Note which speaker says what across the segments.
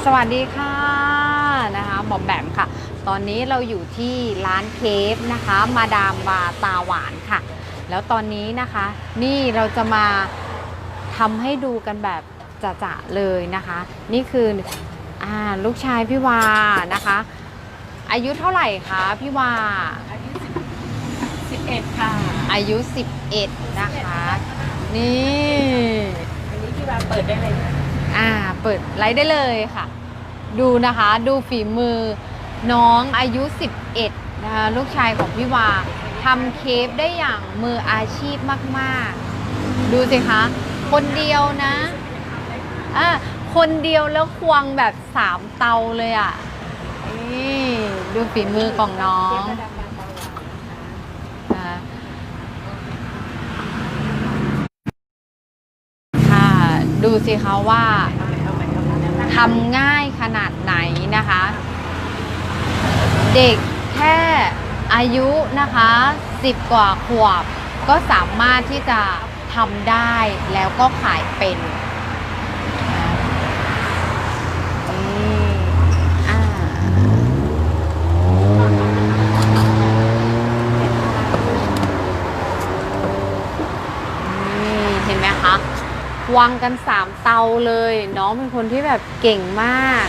Speaker 1: นี่สวัสดีค่ะนะคะบอมแบมค่ะ ตอนนี้เราอยู่ที่ร้านเคฟนะคะ มาดามบาตาหวานค่ะ แล้วตอนนี้นะคะ นี่เราจะมาทำให้ดูกันแบบจะๆเลยนะคะ นี่คืออ่าลูกชายพี่วานะคะ อายุเท่าไหร่คะพี่วา
Speaker 2: อายุสิบเอ็ดค่ะ
Speaker 1: อายุ 11 นะคะ นี่
Speaker 2: อันนี้ที่วางเปิดได้เลยนะ
Speaker 1: อ่า เปิดไลฟ์ได้เลยค่ะ ดูนะคะดูฝีมือน้องอายุ 11นะคะลูกชายของพี่วาทำเคฟได้อย่างมืออาชีพมาก ๆ ดูสิคะ คนเดียวนะอะคนเดียวแล้วควงแบบสามเตาเลยอะนี่ดูฝีมือของน้อง
Speaker 2: ค่ะ
Speaker 1: ดูสิคะว่า ทำง่ายขนาดไหนนะคะ เด็กแค่อายุนะคะ 10 กว่าขวบ ก็สามารถที่จะทำได้แล้วก็ขายเป็นนะนี่อ่านี่เห็นไหมคะ วางกันสามเตาเลย น้องเป็นคนที่แบบเก่งมาก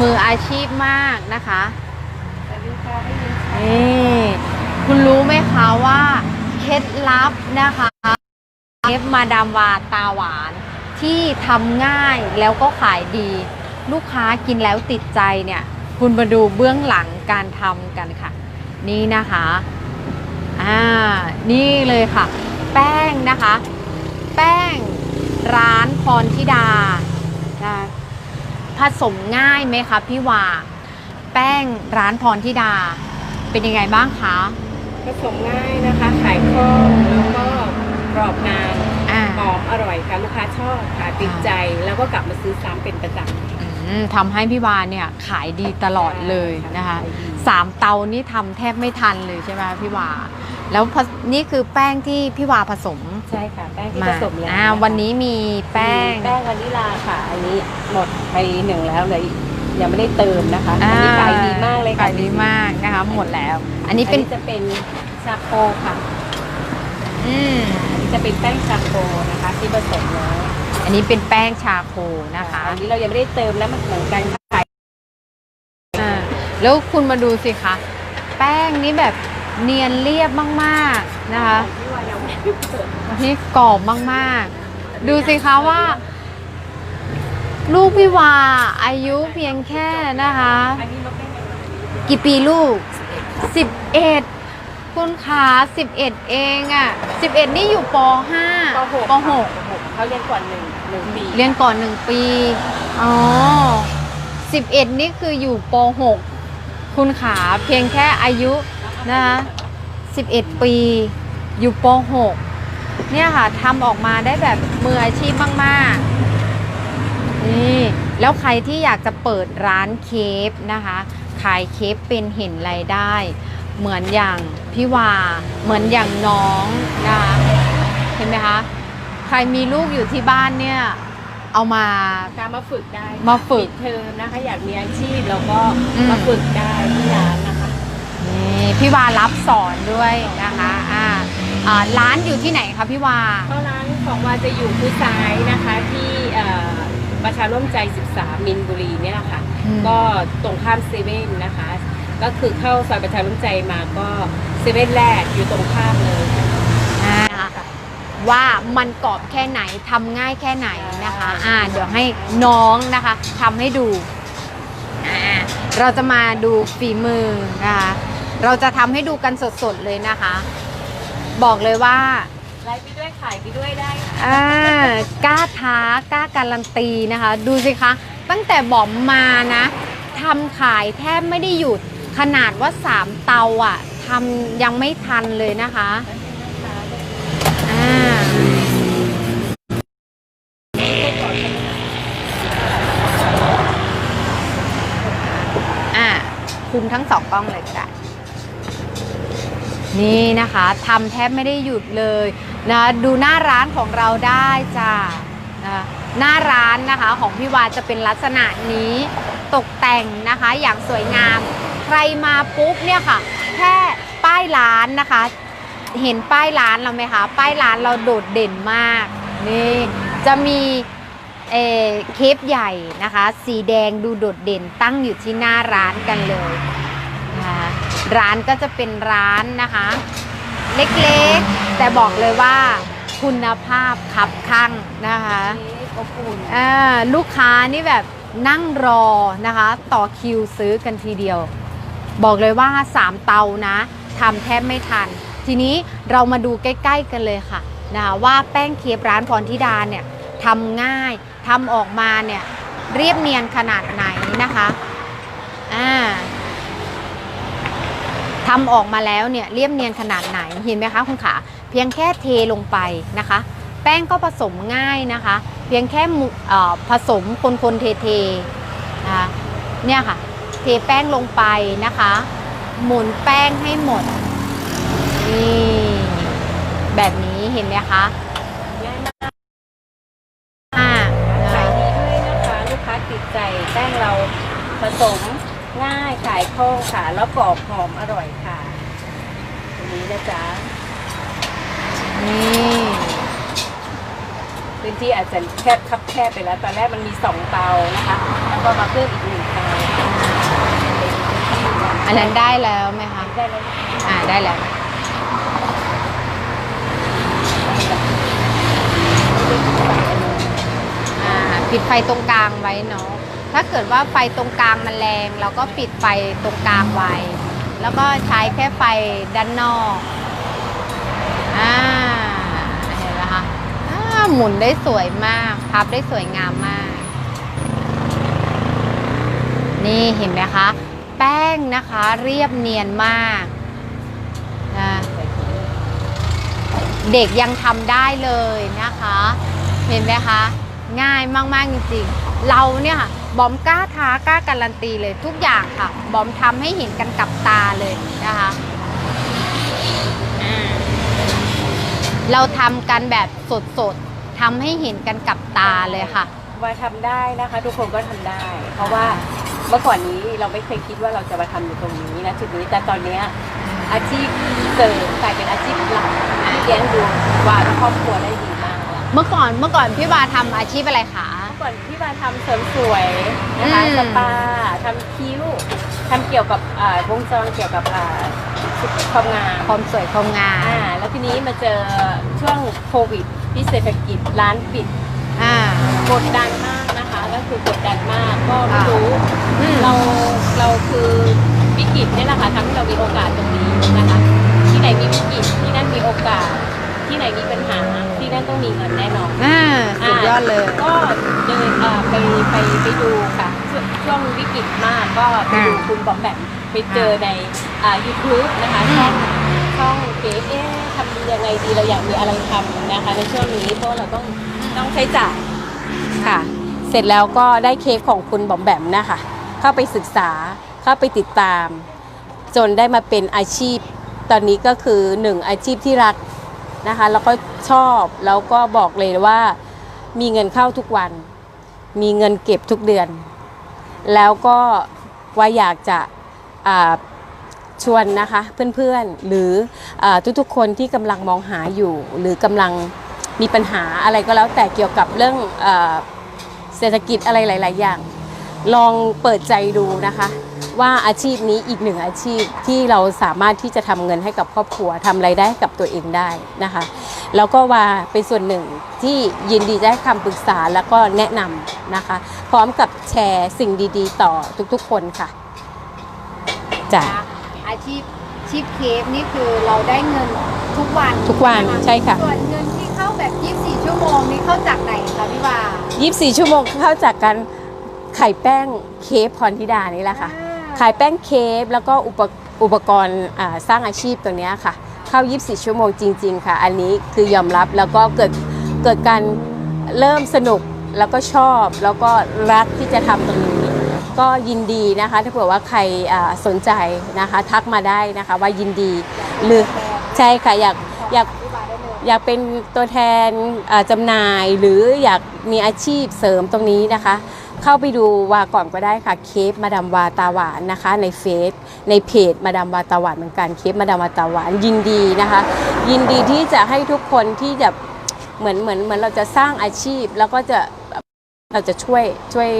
Speaker 1: มืออาชีพมากนะคะ
Speaker 2: นี่
Speaker 1: คุณรู้ไหมคะว่าเคล็ดลับนะคะเทปมาดามวาตาหวาน ที่ทำง่ายแล้วก็ขายดี ลูกค้ากินแล้วติดใจเนี่ย คุณมาดูเบื้องหลังการทำกันค่ะ นี่นะคะอ่านี่เลยค่ะ แป้งนะคะ แป้งร้านพรธิดานะผสมง่ายไหมคะพี่วาแป้งร้านพรธิดา เป็นยังไงบ้างคะ
Speaker 2: ผสมง่ายนะคะขายคล่องแล้วก็กรอบนาน
Speaker 1: อ่า
Speaker 2: หอมอร่อยค่ะลูกค้าชอบค่ะติดใจแล้วก็กลับมาซื้อซ้ำเป็นประจำ
Speaker 1: อืมทำให้พี่วาเนี่ยขายดีตลอดเลยนะคะ
Speaker 2: ขายดี
Speaker 1: สามเตานี่ทำแทบไม่ทันเลยใช่ไหมคะพี่วา แล้วผสนี่คือแป้งที่พี่วาผสม
Speaker 2: ใช่ค่ะแป้งที่
Speaker 1: มา
Speaker 2: ผสมแล้ว
Speaker 1: อ่าะ
Speaker 2: คะ
Speaker 1: วันนี้มีแป้ง
Speaker 2: แป้งวานิลาค่ะ อันนี้หมดไปหนึ่งแล้วเลยยังไม่ได้เติมนะคะ
Speaker 1: อ่า
Speaker 2: อันนี้ขายดีมากเลยค่ะ
Speaker 1: ขายดีมากนะคะ หมดแล้ว อันนี้
Speaker 2: อัน
Speaker 1: เป็น
Speaker 2: นี้จะเป็นชาโคค่ะ
Speaker 1: อืม
Speaker 2: อันนี้จะเป็นแป้งชาโคนะคะ ที่ผสมแล้ว
Speaker 1: อันนี้เป็นแป้งชาโคนะคะ
Speaker 2: อันนี้เรายังไม่ได้เติมนะมันเหมือนกันขาย
Speaker 1: อ่าแล้วคุณมาดูสิคะ แป้งนี้แบบเนียนเรียบมากๆนะคะ
Speaker 2: ที่ว่ายังไม่ได้เปิด
Speaker 1: ที่กรอบมากๆ ดูสิคะว่า ลูกพี่วาอายุเพียงแค่นะคะ
Speaker 2: อันนี้ลดได้ไง
Speaker 1: กี่ปีลูก 11 คุณขา11 เองอะ่ะ 11 นี่อยู่ป .5
Speaker 2: ปหก
Speaker 1: ป
Speaker 2: ค่ะเขาเรียนก่อนหนึ่งหนึ่งปี
Speaker 1: .6 เรียนก่อน1ปี อ๋อ 11 นี่คืออยู่ป .6 คุณขาเพียงแค่อายุนะคะ11 ปี อยู่ป .6 เนี่ยค่ะทำออกมาได้แบบมืออาชีพมากๆนี่แล้วใครที่อยากจะเปิดร้านเคฟนะคะ ขายเคฟเป็นเห็นรายได้ เหมือนอย่างพี่วา เหมือนอย่างน้องนะคะเห็นไหมคะใครมีลูกอยู่ที่บ้านเนี่ยเอามา
Speaker 2: การมาฝึกได้
Speaker 1: มาฝึก
Speaker 2: ปิดเทอมนะคะอยากมีอาชีพแล้วก็
Speaker 1: อืม
Speaker 2: มาฝึกได้ที่ร้านนะคะ
Speaker 1: นี่พี่วารับสอนด้วยนะคะ อ่าอ่าร้านอยู่ที่ไหนคะพี่วา
Speaker 2: ก็ร้านของวาจะอยู่ผู้ซ้ายนะคะที่เอ่อประชาร่วมใจ 13 มินบุรีเนี่ยแหละค่ะ
Speaker 1: อืม
Speaker 2: ก็ตรงข้ามเซเว่นนะคะ ก็คือเข้าซอยประชาร่วมใจมาก็เซเว่นแรกอยู่ตรงข้ามเลย
Speaker 1: อ่าว่ามันกรอบแค่ไหนทำง่ายแค่ไหนนะคะอ่าเดี๋ยวให้น้องนะคะทำให้ดูอ่าเราจะมาดูฝีมือนะคะเราจะทำให้ดูกันสดๆเลยนะคะ บอกเลยว่า
Speaker 2: ไลฟ์ไปด้วยขายไปด้วยได้ค่ะ
Speaker 1: อ่ากล้าท้ากล้าการันตีนะคะ ดูสิคะ ตั้งแต่บอมมานะทำขายแทบไม่ได้หยุดขนาดว่า 3 เตาอะ่ะทำยังไม่ทันเลยนะคะอ่าอ่าคุมทั้งสองกล้องเลยก็ได้ นี่นะคะทำแทบไม่ได้หยุดเลยนะดูหน้าร้านของเราได้จ้านะหน้าร้านนะคะของพี่วาจะเป็นลักษณะนี้ตกแต่งนะคะอย่างสวยงาม ใครมาปุ๊บเนี่ยค่ะ แค่ป้ายร้านนะคะ เห็นป้ายร้านเราไหมคะ ป้ายร้านเราโดดเด่นมากนี่จะมีเอเคปใหญ่นะคะ สีแดงดูโดดเด่นตั้งอยู่ที่หน้าร้านกันเลย ร้านก็จะเป็นร้านนะคะ เล็กๆ แต่บอกเลยว่าคุณภาพคับข้างนะคะ
Speaker 2: อบอุ่น
Speaker 1: อ่าลูกค้านี่แบบนั่งรอนะคะ ต่อคิวซื้อกันทีเดียว บอกเลยว่า 3 เตานะทำแทบไม่ทัน ทีนี้เรามาดูใกล้ ๆ กันเลยค่ะนะคะว่าแป้งเคฟร้านพรธิดาเนี่ยทำง่ายทำออกมาเนี่ยเรียบเนียนขนาดไหนนะคะอ่า ทำออกมาแล้วเนี่ยเรียบเนียนขนาดไหนเห็นไหมคะคุณขาเพียงแค่เทลงไปนะคะ แป้งก็ผสมง่ายนะคะ เพียงแค่ผสมคนๆเทๆนะเนี่ยค่ะ เทแป้งลงไปนะคะ หมุนแป้งให้หมดนี่แบบนี้เห็นไหมคะ
Speaker 2: ง่ายมาก
Speaker 1: อ่า
Speaker 2: ขายดีด้วยนะคะ ลูกค้าติดใจแป้งเราผสมง่ายขายคล่องค่ะแล้วกรอบหอมอร่อย นนี้นะจ๊ะ
Speaker 1: นี่
Speaker 2: พื้นที่อาจจะแคบคับแคบไปแล้ว ตอนแรกมันมีสองเตานะคะ แล้วก็มาเพิ่มอีกหนึ่งเตา
Speaker 1: อันนั้นได้แล้วไหมคะ
Speaker 2: ได้แล้ว
Speaker 1: อ่าได้แล้วอ่าปิดไฟตรงกลางไว้เนาะ ถ้าเกิดว่าไฟตรงกลางมันแรง เราก็ปิดไฟตรงกลางไว้ แล้วก็ใช้แค่ไฟด้านนอกอ่าเห็นไหมคะอ่าหมุนได้สวยมาก พับได้สวยงามมาก นี่เห็นไหมคะ แป้งนะคะเรียบเนียนมากนะเด็กยังทำได้เลยนะคะ เห็นไหมคะ ง่ายมาก ๆ จริง ๆ เราเนี่ย บอมกล้าท้ากล้าการันตีเลยทุกอย่างค่ะ บอมทำให้เห็นกันกับตาเลยนะคะอ่าเราทำกันแบบสดๆทำให้เห็นกันกับตาเลยค่ะ
Speaker 2: มาทำได้นะคะ ทุกคนก็ทำได้ เพราะว่าเมื่อก่อนนี้เราไม่เคยคิดว่าเราจะมาทำอยู่ตรงนี้นะจุดนี้แต่ตอนเนี้ยอาชีพเสริมกลายเป็นอาชีพหลักที่เลี้ยงดูวาและครอบครัวได้ดีมากแล้ว
Speaker 1: เมื่อก่อนเมื่อก่อนพี่วาทำอาชีพอะไรคะ
Speaker 2: เมื่อ ก่อนพี่มาทำเสริมสวยนะคะ
Speaker 1: อืม
Speaker 2: สปาทำคิ้วทำเกี่ยวกับอ่าวงจรเกี่ยวกับอ่าความงาม
Speaker 1: ความสวยความงาม
Speaker 2: อ่าแล้วทีนี้มาเจอช่วงโควิดที่เศรษฐกิจร้านปิด
Speaker 1: อ่า ก
Speaker 2: ดดันมากนะคะ ก็คือกดดันมากก็ไม่รู้
Speaker 1: อืม
Speaker 2: เราเราคือวิกฤตนี่แหละค่ะทำให้เรามีโอกาสตรงนี้นะคะ ที่ไหนมีวิกฤตที่นั่นมีโอกาส ที่ไหนมีปัญหาที่นั่นต้องมีเงินแน่นอน
Speaker 1: อ่าสุดยอดเลย
Speaker 2: ก็เดินเอ่อไปไปไปดูค่ะช่วงช่วงวิกฤตมากก็ไปดู
Speaker 1: อ่า
Speaker 2: คุณบอมแบบไปเจอในอ่า YouTube นะคะ
Speaker 1: อืม
Speaker 2: ช่องช่องเก๋เอ๊ะทำยังไงดีเราอยากมีอะไรทำนะคะในช่วงนี้เพราะเราต้องต้องใช้จ่ายค่ะ เสร็จแล้วก็ได้เค้กของคุณบอมแบมนะคะ เข้าไปศึกษาเข้าไปติดตาม จนได้มาเป็นอาชีพ ตอนนี้ก็คือหนึ่งอาชีพที่รัก นะคะ แล้วก็ชอบแล้วก็บอกเลยว่า มีเงินเข้าทุกวัน มีเงินเก็บทุกเดือน แล้วก็ว่าอยากจะชวนนะคะเพื่อนๆหรืออทุกๆคนที่กำลังมองหาอยู่ หรือกำลังมีปัญหาอะไรก็แล้วแต่เกี่ยวกับเรื่องอเศรษฐกิจอะไรหลาย ๆ อย่าง ลองเปิดใจดูนะคะ ว่าอาชีพนี้อีกหนึ่งอาชีพที่เราสามารถที่จะทำเงินให้กับครอบครัวทำไรายได้ให้กับตัวเองได้นะคะ แล้วก็ว่าเป็นส่วนหนึ่งที่ยินดีจะให้คำปรึกษาแล้วก็แนะนำนะคะ พร้อมกับแชร์สิ่งดีๆ ต่อทุกๆคนค่ะจ้ะ
Speaker 1: อาชีพอาชีพเคฟนี่คือเราได้เงินทุกวัน
Speaker 2: ทุกวัน
Speaker 1: ไหม
Speaker 2: ใช่ค่ะ
Speaker 1: ส่วนเงินที่เข้าแบบ 24 ชั่วโมงนี้เข้าจากไหนคะพี่วา
Speaker 2: 24 ชั่วโมงเข้าจากการไข่แป้งเคฟพรธิดานี่แหละค่ะ ขายแป้งเคฟแล้วก็อุปอุปกรณ์สร้างอาชีพตัวนี้ค่ะ เข้า 24 ชั่วโมงจริง ๆ ค่ะ อันนี้คือยอมรับแล้วก็เกิดเกิดการเริ่มสนุกแล้วก็ชอบแล้วก็รักที่จะทำตรงนี้ ก็ยินดีนะคะ ถ้าเผื่อว่าใครสนใจนะคะ ทักมาได้นะคะว่ายินดีหรือใช่ค่ะอยากอยากอยากเป็นตัวแทนอ่าจำหน่ายหรืออยากมีอาชีพเสริมตรงนี้นะคะ เข้าไปดูวาก่อนก็ได้ค่ะเคฟมาดามวาตาหวานนะคะ ในเฟซในเพจมาดามวาตาหวานเหมือนกันเคฟมาดามวาตาหวานยินดีนะคะ ยินดีที่จะให้ทุกคนที่จะเหมือนเหมือนเหมือนเราจะสร้างอาชีพ แล้วก็จะเราจะช่วยช่วย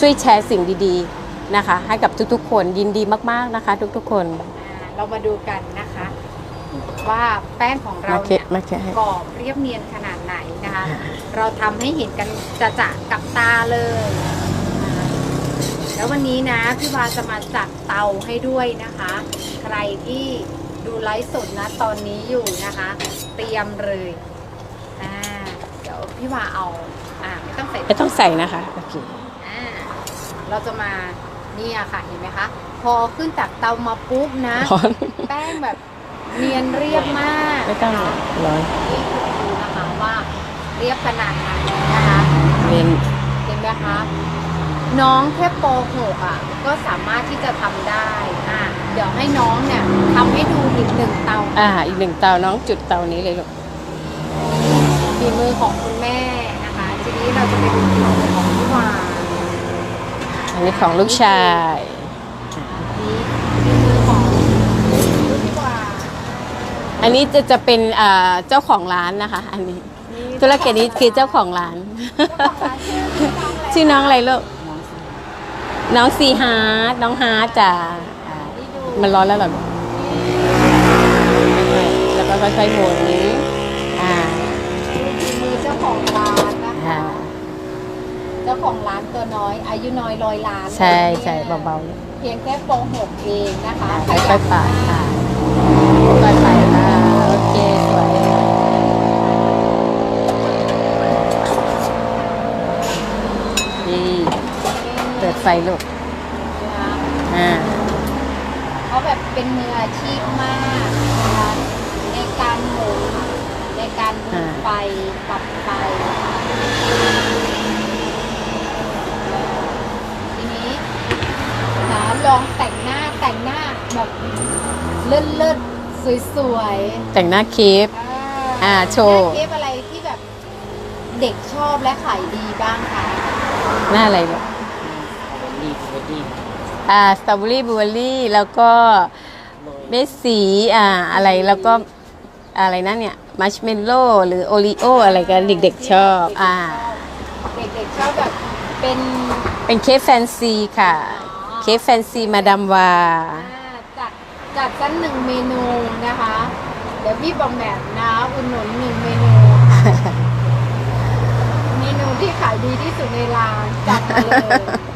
Speaker 2: ช่วยแชร์สิ่งดีๆนะคะ ให้กับทุกๆ คนยินดีมากๆนะคะ ทุกๆคน
Speaker 1: เรามาดูกันนะคะ ว่าแป้งของเรา
Speaker 2: มาเค
Speaker 1: เนี่ย
Speaker 2: มาเคให้
Speaker 1: กรอบเรียบเนียนขนาดไหนนะคะ เราทำให้เห็นกันจะจะๆกับตาเลยอ่าแล้ววันนี้นะพี่วาจะมาจัดเตาให้ด้วยนะคะ ใครที่ดูไลฟ์สดนะตอนนี้อยู่นะคะ เตรียมเลยอ่าเดี๋ยวพี่วาเอาอ่าไม่ต้องใส่
Speaker 2: ไม่ต้องใส่นะคะโอเค
Speaker 1: อ่าเราจะมาเนี่ยค่ะเห็นไหมคะพอขึ้นจากเตามาปุ๊บนะ
Speaker 2: ร้อน
Speaker 1: แป้งแบบ เนียนเรียบมาก
Speaker 2: ไม่ต้องร้อน
Speaker 1: นี่คุณดูนะคะว่าเรียบขนาดไหนนะคะ
Speaker 2: เรียน
Speaker 1: เห็นไหมคะน้องแค่ป .6 อะก็สามารถที่จะทำได้อะเดี๋ยวให้น้องเนี่ยทำให้ดูอีกหนึ่งเตา
Speaker 2: อ่า อีกหนึ่งเตาน้องจุดเตานี้เลยลูก
Speaker 1: ฝีมือของคุณแม่นะคะ ทีนี้เราจะไปดูฝีมือของพี่วาน
Speaker 2: อันนี้ของลูกชาย
Speaker 1: นี่ฝีมือของพี่วาน
Speaker 2: อันนี้จะจะเป็นอ่าเจ้าของร้านนะคะ อันนี้ ธุรกิจนี้คือเจ้าของร้าน ชื่อน้องอะไรลูก น้องซีฮาร์ดน้องฮาร์ดจ้ะอ่า
Speaker 1: นี่ดู
Speaker 2: มันร้อนแล้วเหรอลูกแล้วก็ค่อยๆหมุนอ่า
Speaker 1: ฝีมือเจ้าของร้านนะคะ
Speaker 2: อ่า
Speaker 1: เจ้าของร้านตัวน้อย อายุน้อยร้อยล้าน
Speaker 2: ใช่ใช่
Speaker 1: นี่ย
Speaker 2: เบาๆลูก
Speaker 1: เพียงแค่ป .6 เองนะคะ
Speaker 2: ค่อยๆปาดค่ะค่อยๆไปอ่าโอเคสวยนี่ เปิดไฟลูก
Speaker 1: นะคะ
Speaker 2: อ่า
Speaker 1: เขาแบบเป็นมืออาชีพมากนะคะในการหมุนในการหมุนไฟปรับไฟทีนี้นะลองแต่งหน้าแต่งหน้าแบบเลิศเลิศๆสวยๆ
Speaker 2: แต่งหน้าเคฟอ่าโชว์
Speaker 1: หน้าเทปอะไรที่แบบเด็กชอบและขายดีบ้างคะ
Speaker 2: หน้าอะไรลูก อ่าสตรอเบอรี่บลูเบอรี่แล้วก็เบสสีอ่าอะไรแล้วก็อะไรนะเนี่ยมัชเมลโล่หรือโอรีโออะไรกันเด็กๆชอบอ่า
Speaker 1: เด็กๆชอบแบบเป็น
Speaker 2: เป็นเคฟแฟนซีค่ะ เคฟแฟนซีมาดามวา
Speaker 1: อ่าจัดจัดสักหนึ่งเมนูนะคะ เดี๋ยวพี่บอมแบบนะอุดหนุนหนึ่งเมนู เมนูที่ขายดีที่สุดในร้านจัดมาเลยนะคะอ่าทีนี้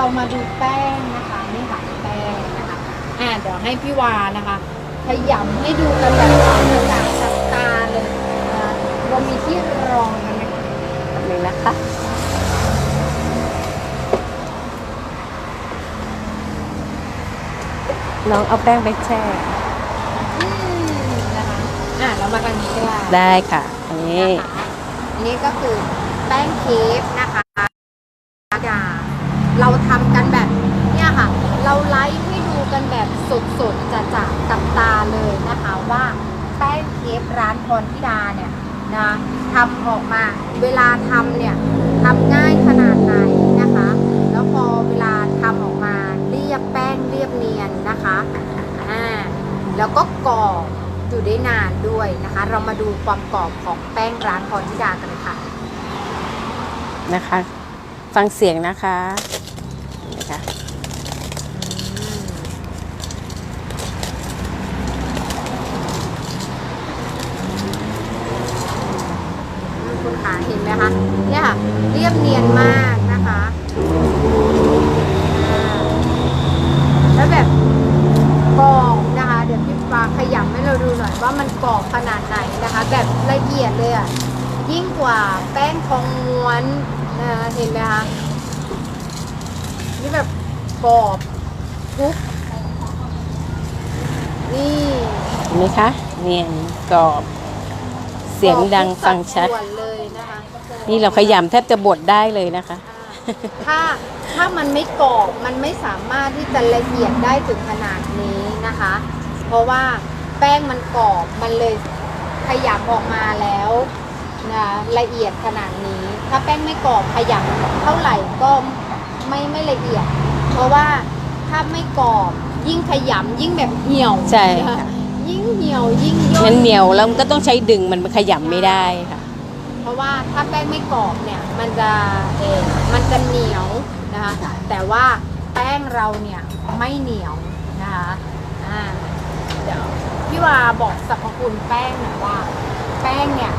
Speaker 1: เรามาดูแป้งนะคะนี่ค่ะแป้งนะคะอ่าเดี๋ยวให้พี่วานะคะขยำให้ดูกันแบบกระจ่างชัดตาเลยนะเรามีที่รองกันไหมคะ
Speaker 2: หนึ่งนะคะน้องเอาแป้งไปแช่
Speaker 1: อืมนะคะอะเรามากันนี้ก็ได้
Speaker 2: ได้ค่ะอันนี้
Speaker 1: นะคะอันนี้ก็คือแป้งเค้กนะคะดาเราทำกันแบบเนี่ยค่ะ เราไลฟ์ให้ดูกันแบบสดๆจะๆกับตาเลยนะคะว่าแป้งเค้กร้านพรธิดาเนี่ยนะทำออกมาเวลาทำเนี่ยทำง่ายขนาดไหนนะคะ แล้วพอเวลาทำออกมาเรียบแป้งเรียบเนียนนะคะอ่าแล้วก็กรอบอยู่ได้นานด้วยนะคะ เรามาดูความกรอบของแป้งร้านพรธิดากันเลยค่ะ
Speaker 2: นะคะ ฟังเสียงนะคะ คุ
Speaker 1: ณขาเห็นไหมคะ เนี่ยค่ะเรียบเนียนมากนะคะแล้วแบบกรอบนะคะ เดี๋ยวพี่ปาขยำให้เราดูหน่อยว่ามันกรอบขนาดไหนนะคะ แบบละเอียดเลยอะยิ่งกว่าแป้งทองม้วนนะะเห็นไหมคะนี่แบบกรอบทุกนี่
Speaker 2: เห็นไหมคะเนียนกรอบ เสียงดังฟังชัด
Speaker 1: เลยนะคะ
Speaker 2: นี่เราขยำแทบจะบดได้เลยนะคะ
Speaker 1: ถ้าถ้ามันไม่กรอบมันไม่สามารถที่จะละเอียดได้ถึงขนาดนี้นะคะ เพราะว่าแป้งมันกรอบมันเลยขยำออกมาแล้วนะละเอียดขนาดนี้ ถ้าแป้งไม่กรอบขยำเท่าไหร่ก็ไม่ไม่ละเอียด เพราะว่าถ้าไม่กรอบยิ่งขยำยิ่งแบบเหี่ยว
Speaker 2: ใช่
Speaker 1: น
Speaker 2: ค่ะ
Speaker 1: ยิ่งเหี่ยวยิ่งย่
Speaker 2: มันเหนียวแล้วมันก็ต้องใช้ดึงมันขยำไม่ได้ค่ะ
Speaker 1: เพ ราะว่าถ้าแป้งไม่กรอบเนี่ยมันจะเออมันจะเหนียวนะคะแต่ว่าแป้งเราเนี่ยไม่เหนียวนะคะอ่าเดี๋ยวพี่วาบอกสรรพคุณแป้งหน่อยว่า แป้งเนี่ย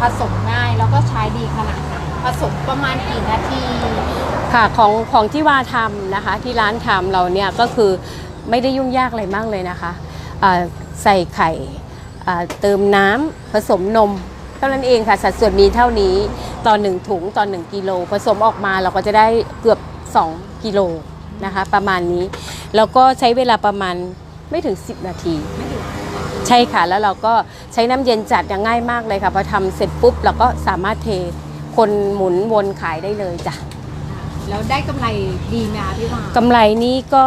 Speaker 1: ผสมง่ายแล้วก็ใช้ดีขนาดไหนผสมประมาณกี่นาที
Speaker 2: ค่ะของของที่ว่าทำนะคะที่ร้านทำเราเนี่ยก็คือไม่ได้ยุ่งยากอะไรมากเลยนะคะใส่ไข่เติมน้ำผสมนม ท่านั้นเองค่ะสัดส่วนมีเท่านี้ต่อ1ถุงต่อ1กิโลผสมออกมาเราก็จะได้เกือบ 2 กิโลนะคะ ประมาณนี้ แล้วก็ใช้เวลาประมาณไม่ถึง 10 นาทีใช่ค่ะ แล้วเราก็ใช้น้ำเย็นจัดอย่างง่ายมากเลยค่ะพอทำเสร็จปุ๊บเราก็สามารถเทคนหมุนวนขายได้เลยจ้ะ
Speaker 1: แล้วได้กำไรดีไหมคะพี่วากำ
Speaker 2: ไรนี้ก็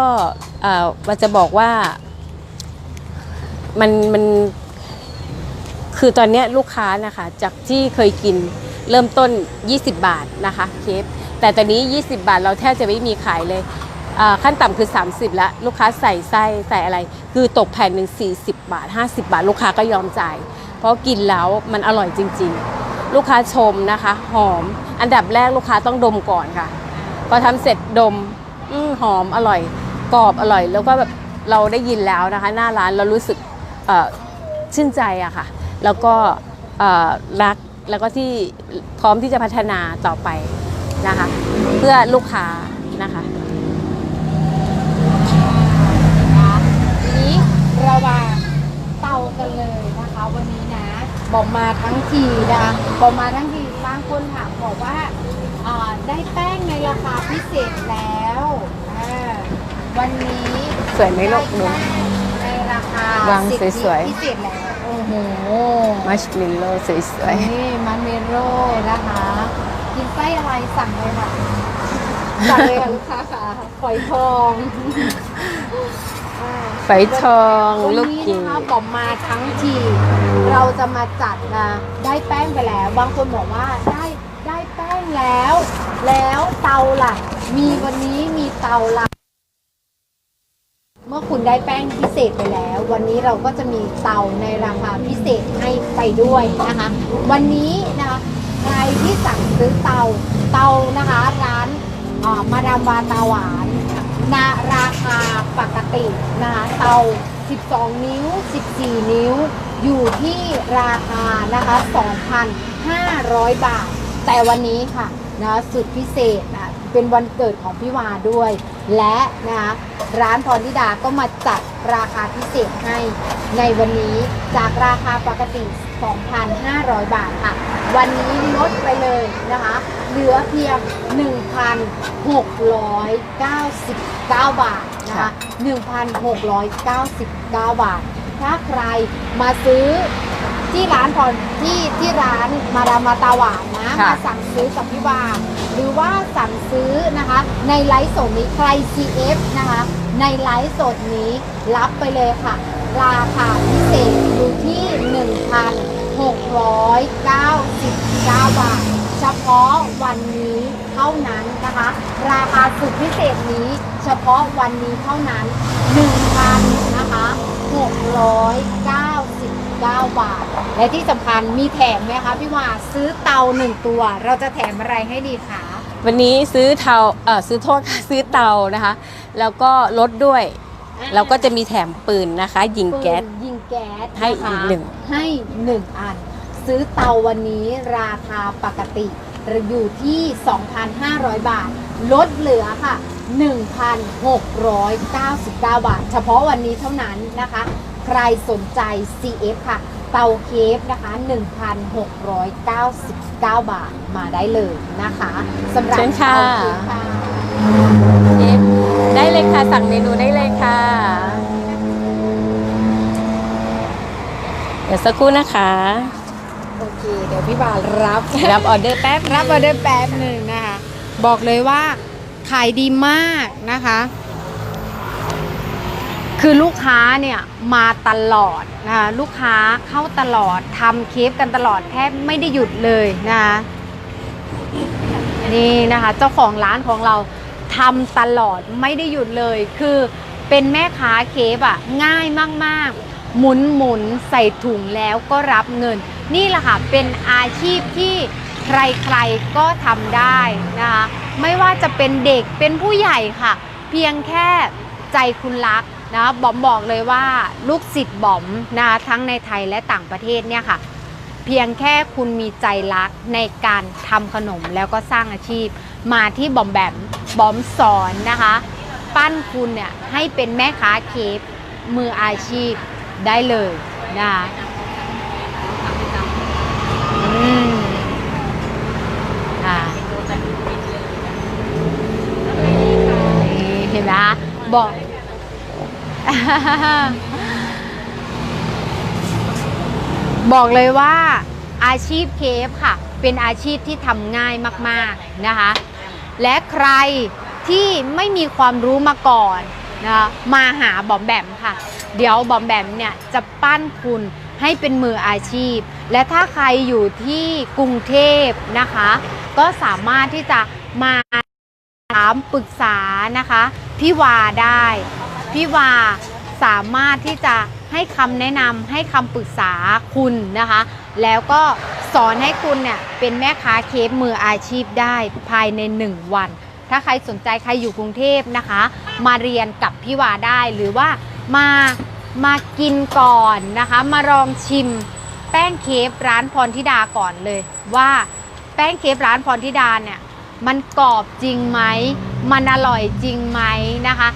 Speaker 2: เอ่อว่าจะบอกว่ามันมัน คือตอนนี้ลูกค้านะคะจากที่เคยกินเริ่มต้น 20 บาทนะคะเคฟแต่ตอนนี้ 20 บาทเราแทบจะไม่มีขายเลย ขั้นต่ำคือ 30 แล้ว ลูกค้าใส่ไส้ใส่อะไร คือตกแผ่นหนึ่ง40 บาท 50 บาท ลูกค้าก็ยอมจ่าย เพราะกินแล้วมันอร่อยจริง ๆ ลูกค้าชมนะคะ หอม อันดับแรกลูกค้าต้องดมก่อนค่ะ พอทำเสร็จดมอหอมอร่อย กรอบอร่อย แล้วก็แบบเราได้ยินแล้วนะคะ หน้าร้านเรารู้สึกชื่นใจอะค่ะ แล้วก็เอ่อรักแล้วก็ที่พร้อมที่จะพัฒนาต่อไปนะคะ เพื่อลูกค้านะคะ
Speaker 1: ทีนี้เรามาเตากันเลยนะคะวันนี้นะบอกมาทั้งทีนะคะบอกมาทั้งทีบางคนถามบอกว่าอ่าได้แป้งในราคาพิเศษแล้วอ่าวันนี้
Speaker 2: สวยไหมลูกหนู
Speaker 1: ได้แป้งในราคาวา
Speaker 2: ง
Speaker 1: สิทธิ
Speaker 2: สวยๆ
Speaker 1: พิเศษแล้ว โอ้โห
Speaker 2: มัชมิลโล่สวย
Speaker 1: นี่มันเมโร่นะคะกินไส้อะไรสั่งเลยค่ะสั่งเลยค่ะลูกค้าค่ะฝอยทองอ่า
Speaker 2: ๆไฟทอง
Speaker 1: วัน
Speaker 2: ลูก
Speaker 1: นี้
Speaker 2: กี
Speaker 1: นะคะบอกมาทั้งที เราจะมาจัดนะได้แป้งไปแล้ว บางคนบอกว่าได้ได้แป้งแล้ว แล้วเตาล่ะ มีวันนี้มีเตาล่ะเมื่อคุณได้แป้งพิเศษไปแล้ว วันนี้เราก็จะมีเตาในราคาพิเศษให้ไปด้วยนะคะ วันนี้นะคะใครที่สั่งซื้อเตาเตานะคะร้านมาดามวาตาหวานนะราคาปกตินะคะเตา 12 นิ้ว 14 นิ้ว อยู่ที่ราคานะคะ 2,500 บาท แต่วันนี้ค่ะนะสุดพิเศษ เป็นวันเกิดของพี่วาด้วย และนะคะร้านพรธิดาก็มาจัดราคาพิเศษให้ในวันนี้จากราคาปกติ 2,500 บาทค่ะ วันนี้ลดไปเลยนะคะ เหลือเพียง 1,699 บาทนะคะ1,699 บาท ถ้าใครมาซื้อ ที่ร้านพรที่ที่ร้านมาดามมาตาหวานนะ
Speaker 2: ค่ะ
Speaker 1: มาสั่งซื้อกับพี่วาหรือว่าสั่งซื้อนะคะ ในไลฟ์สดนี้ใคร CF นะคะ ในไลฟ์สดนี้รับไปเลยค่ะ ราคาพิเศษอยู่ที่ 1,699 บาท เฉพาะวันนี้เท่านั้นนะคะ ราคาสุดพิเศษนี้ เฉพาะวันนี้เท่านั้น1,000นะคะ699 บาท และที่สำคัญมีแถมไหมคะพี่ว่าซื้อเตาหนึ่งตัว เราจะแถมอะไรให้ดีคะ
Speaker 2: วันนี้ซื้อเตาเออซื้อโทษค่ะซื้อเตานะคะ แล้วก็ลดด้วย เราก็จะมีแถมปืนนะคะ ยิงแก๊ส
Speaker 1: ปืนยิงแก๊ส
Speaker 2: ให้อีกหนึ่ง
Speaker 1: ให้หนึ่งอัน ซื้อเตาวันนี้ราคาปกติอยู่ที่ 2,500 บาท ลดเหลือค่ะ 1,699 บาท เฉพาะวันนี้เท่านั้นนะคะ ใครสนใจ CF ค่ะ เตาเคฟนะคะ 1,699 บาทมาได้เลยนะคะสำหรับ
Speaker 2: เชิญค่ะ
Speaker 1: เตาเคฟค่ะ
Speaker 2: เชฟได้เลยค่ะ สั่งเมนูได้เลยค่ะ เดี๋ยวสักครู่นะคะ
Speaker 1: โอเค เดี๋ยวพี่บาลรับ
Speaker 2: รับออเดอร์แป๊บ
Speaker 1: รับออเดอร์แป๊บหนึ่งนะคะ บอกเลยว่าขายดีมากนะคะ คือลูกค้าเนี่ยมาตลอดนะคะลูกค้าเข้าตลอดทำเคปกันตลอดแทบไม่ได้หยุดเลยนะคะนี่นะคะเจ้าของร้านของเราทำตลอดไม่ได้หยุดเลย คือเป็นแม่ค้าเคปอะง่ายมากๆ หมุนหมุนใส่ถุงแล้วก็รับเงิน นี่แหละค่ะเป็นอาชีพที่ใครๆก็ทำได้นะคะไม่ว่าจะเป็นเด็กเป็นผู้ใหญ่ค่ะ เพียงแค่ใจคุณรัก นะบอมบอกเลยว่าลูกศิษย์บอมนะคะทั้งในไทยและต่างประเทศเนี่ยค่ะ เพียงแค่คุณมีใจรักในการทำขนมแล้วก็สร้างอาชีพ มาที่บอมแบมบอมสอนนะคะ ปั้นคุณเนี่ยให้เป็นแม่ค้าเคปมืออาชีพได้เลยนะคะอืมค่ะนี่เห็นไหมคะบอก บอกเลยว่าอาชีพเคฟค่ะ เป็นอาชีพที่ทำง่ายมากๆนะคะ และใครที่ไม่มีความรู้มาก่อนนะคะมาหาบอมแบมค่ะ เดี๋ยวบอมแบมเนี่ยจะปั้นคุณให้เป็นมืออาชีพ และถ้าใครอยู่ที่กรุงเทพนะคะ ก็สามารถที่จะมาถามปรึกษานะคะพี่วาได้ พี่วาสามารถที่จะให้คำแนะนำให้คำปรึกษาคุณนะคะ แล้วก็สอนให้คุณเนี่ยเป็นแม่ค้าเคปมืออาชีพได้ภายใน 1 วัน ถ้าใครสนใจใครอยู่กรุงเทพนะคะ มาเรียนกับพี่วาได้หรือว่ามามากินก่อนนะคะ มาลองชิมแป้งเคปร้านพรธิดาก่อนเลย ว่าแป้งเคปร้านพรธิดาเนี่ยมันกรอบจริงไหม มันอร่อยจริงไหมนะคะ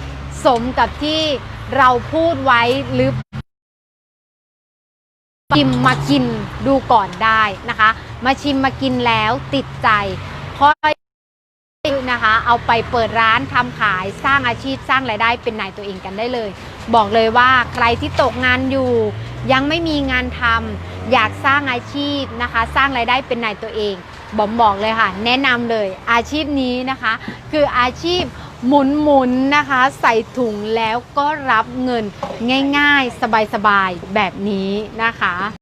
Speaker 1: สมกับที่เราพูดไว้หรือชิมมากินดูก่อนได้นะคะ มาชิมมากินแล้วติดใจค่อยนะคะ เอาไปเปิดร้านทำขายสร้างอาชีพสร้างรายได้เป็นนายตัวเองกันได้เลย บอกเลยว่าใครที่ตกงานอยู่ ยังไม่มีงานทำอยากสร้างอาชีพนะคะ สร้างรายได้เป็นนายตัวเองบอมบอกเลยค่ะ แนะนำเลยอาชีพนี้นะคะ คืออาชีพ หมุนหมุนๆนะคะ ใส่ถุงแล้วก็รับเงินง่าย ๆ สบาย ๆ แบบนี้นะคะ